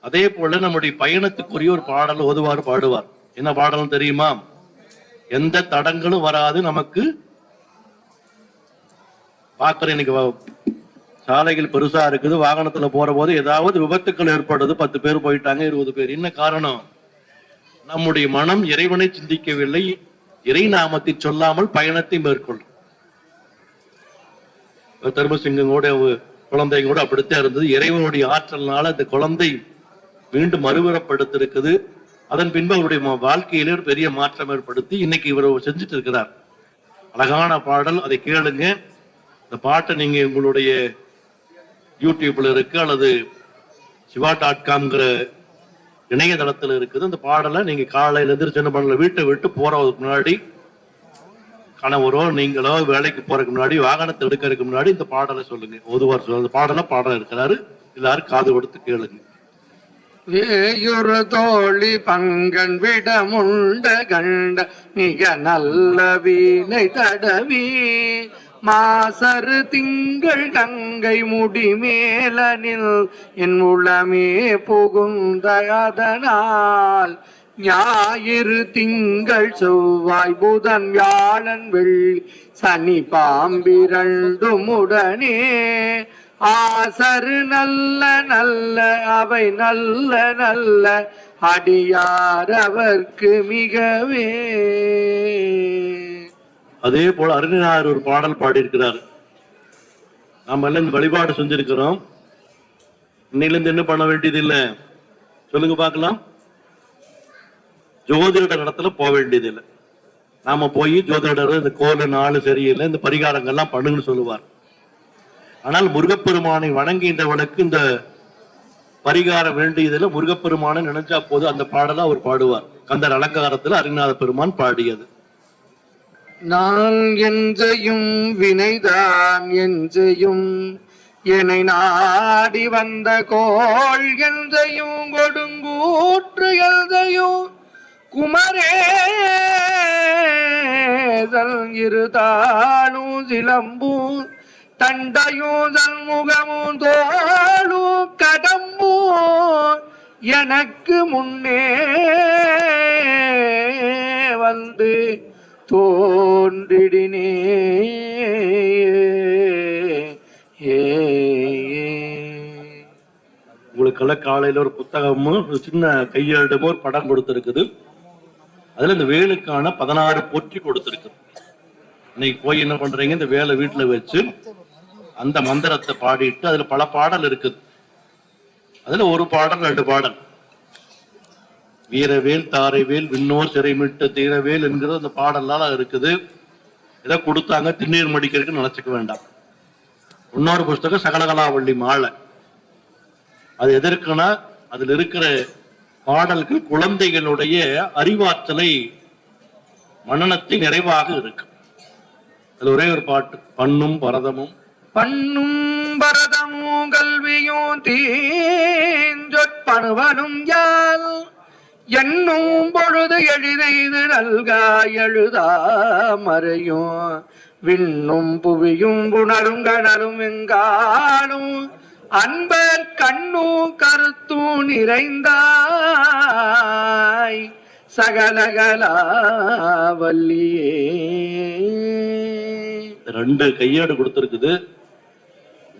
அதே போல நம்முடைய பயணத்துக்குரிய ஒரு பாடல் ஓதுவார் பாடுவார். என்ன பாடல் தெரியுமா? எந்த தடங்களும் வராது நமக்கு. பாக்குறேன் இன்னைக்கு சாலைகள் பெருசா இருக்குது. வாகனத்துல போற போது ஏதாவது விபத்துக்கள் ஏற்படுது. பத்து பேர் போயிட்டாங்க இருபது பேர். என்ன காரணம்? நம்முடைய மனம் இறைவனை சிந்திக்கவில்லை. இறை நாமத்தை சொல்லாமல் பயணத்தை மேற்கொள்ளும். தர்மசிங்கம் கூட குழந்தை கூட அப்படித்தான் இருந்தது. இறைவனுடைய ஆற்றல்னால அந்த குழந்தை மீண்டும் மறுவரப்படுத்திருக்குது அதன் பின்பு அவருடைய வாழ்க்கையிலே ஒரு பெரிய மாற்றம் ஏற்படுத்தி இன்னைக்கு இவர் செஞ்சுட்டு இருக்கிறார். அழகான பாடல் அதை கேளுங்க. இந்த பாட்டை நீங்க உங்களுடைய யூடியூப்ல இருக்கு அல்லது சிவா டாட் காம்ங்கிற இணையதளத்துல இருக்குது. அந்த பாடலை நீங்க காலையில எந்திரிச்சு என்ன பண்ணல வீட்டை விட்டு போறதுக்கு முன்னாடி கணவரோ நீங்களோ வேலைக்கு போறதுக்கு முன்னாடி வாகனத்தை எடுக்கிறதுக்கு முன்னாடி இந்த பாடலை சொல்லுங்க. ஒதுவார் சொல்லுங்க அந்த பாடலை பாடல் இருக்கிறாரு. எல்லாரும் காது கொடுத்து கேளுங்க. வேயுறு தோழி பங்கன் விடமுண்ட கண்ட மிக நல்ல வீணை தடவி. மாசரு திங்கள் கங்கை முடி மேலனில் என் உளமே புகுந்த அதனால் ஞாயிறு திங்கள் செவ்வாய் புதன் வியாழன் வெள்ளி சனி பாம்பிரண்டும் உடனே ஆசரு நல்ல நல்ல அவை நல்ல நல்ல அடியார் அவர்க்கு மிகவே. அதே போல அருணார் ஒரு பாடல் பாடியிருக்கிறார். நாம எல்லாம் இந்த வழிபாடு செஞ்சிருக்கிறோம். இன்னிலிருந்து என்ன பண்ண வேண்டியது இல்லை? சொல்லுங்க பார்க்கலாம். ஜோதிட இடத்துல போக வேண்டியது இல்லை. நாம போய் ஜோதிடர் இந்த கோல நாள் சரியில்லை இந்த பரிகாரங்கள்லாம் பண்ணுங்கன்னு சொல்லுவார். ஆனால் முருகப்பெருமானை வணங்குகின்றவனுக்கு இந்த பரிகாரம் வேண்டியதுல முருகப்பெருமானை நினைச்சா போது அந்த பாடலை அவர் பாடுவார். கந்தர் அலங்காரத்துல அரிநாத பெருமான் பாடியது. நான் எஞ்சையும் வினைதான் எஞ்சையும் என்னை நாடி வந்த கோள் எந்தையும் கொடுங்கூற்று எந்தையும் குமரேதல் இருதானு சிலம்பூர் தண்டையும் முகமும் தோளும் கடம்பும் எனக்கு முன்னே வந்து தோன்றிடினே. ஏ உங்களுக்கெல்லாம் காலையில் ஒரு புத்தகமும் ஒரு சின்ன கையெழுத்தமும் ஒரு படம் கொடுத்துருக்குது. அதில் இந்த வேலுக்கான பதினாறு போற்றி கொடுத்துருக்குது இன்னைக்கு போய் என்ன பண்றீங்க? இந்த வேலை வீட்டில் வச்சு அந்த மந்திரத்தை பாடிட்டு அதுல பல பாடல் இருக்குது. அதுல ஒரு பாடல் ரெண்டு பாடல். வீரவேல் தாரைவேல் விண்ணோர் சிறைமிட்டு தீரவேல் என்கிற அந்த பாடல்லாம் இருக்குது. இதை கொடுத்தாங்க திருநீர் மடிக்கிறதுக்கு நினைச்சுக்க வேண்டாம். இன்னொரு புஸ்தகம் சகலகலாவள்ளி மாலை. அது எதற்குனா அதில் இருக்கிற பாடல்கள் குழந்தைகளுடைய அறிவாற்றலை மனநத்தை நிறைவாக இருக்கு. அதில் ஒரே ஒரு பாட்டு பண்ணும் பரதமும் பண்ணும் பரதமும் கல்வியும் தீஞ்சொற்பணுவனும் யால் என்னும் பொழுது எளிதைது நல்கா எழுதா மறையும். விண்ணும் புவியும் குணரும் கணரும் எங்காலும் அன்பர் கண்ணும் கருத்தும் நிறைந்தாய் சகலகலா வல்லியே. ரெண்டு கையேடு கொடுத்திருக்குது.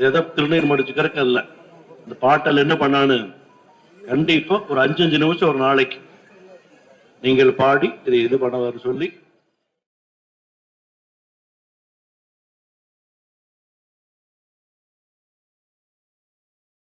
எதை திருநீர் மடிச்சுக்கிறக்க இல்ல இந்த பாட்டல் என்ன பண்ணானு கண்டிப்பா ஒரு அஞ்சு அஞ்சு நிமிஷம் ஒரு நாளைக்கு. நீங்கள் பாடி இதை இது பண்ணவர் சொல்லி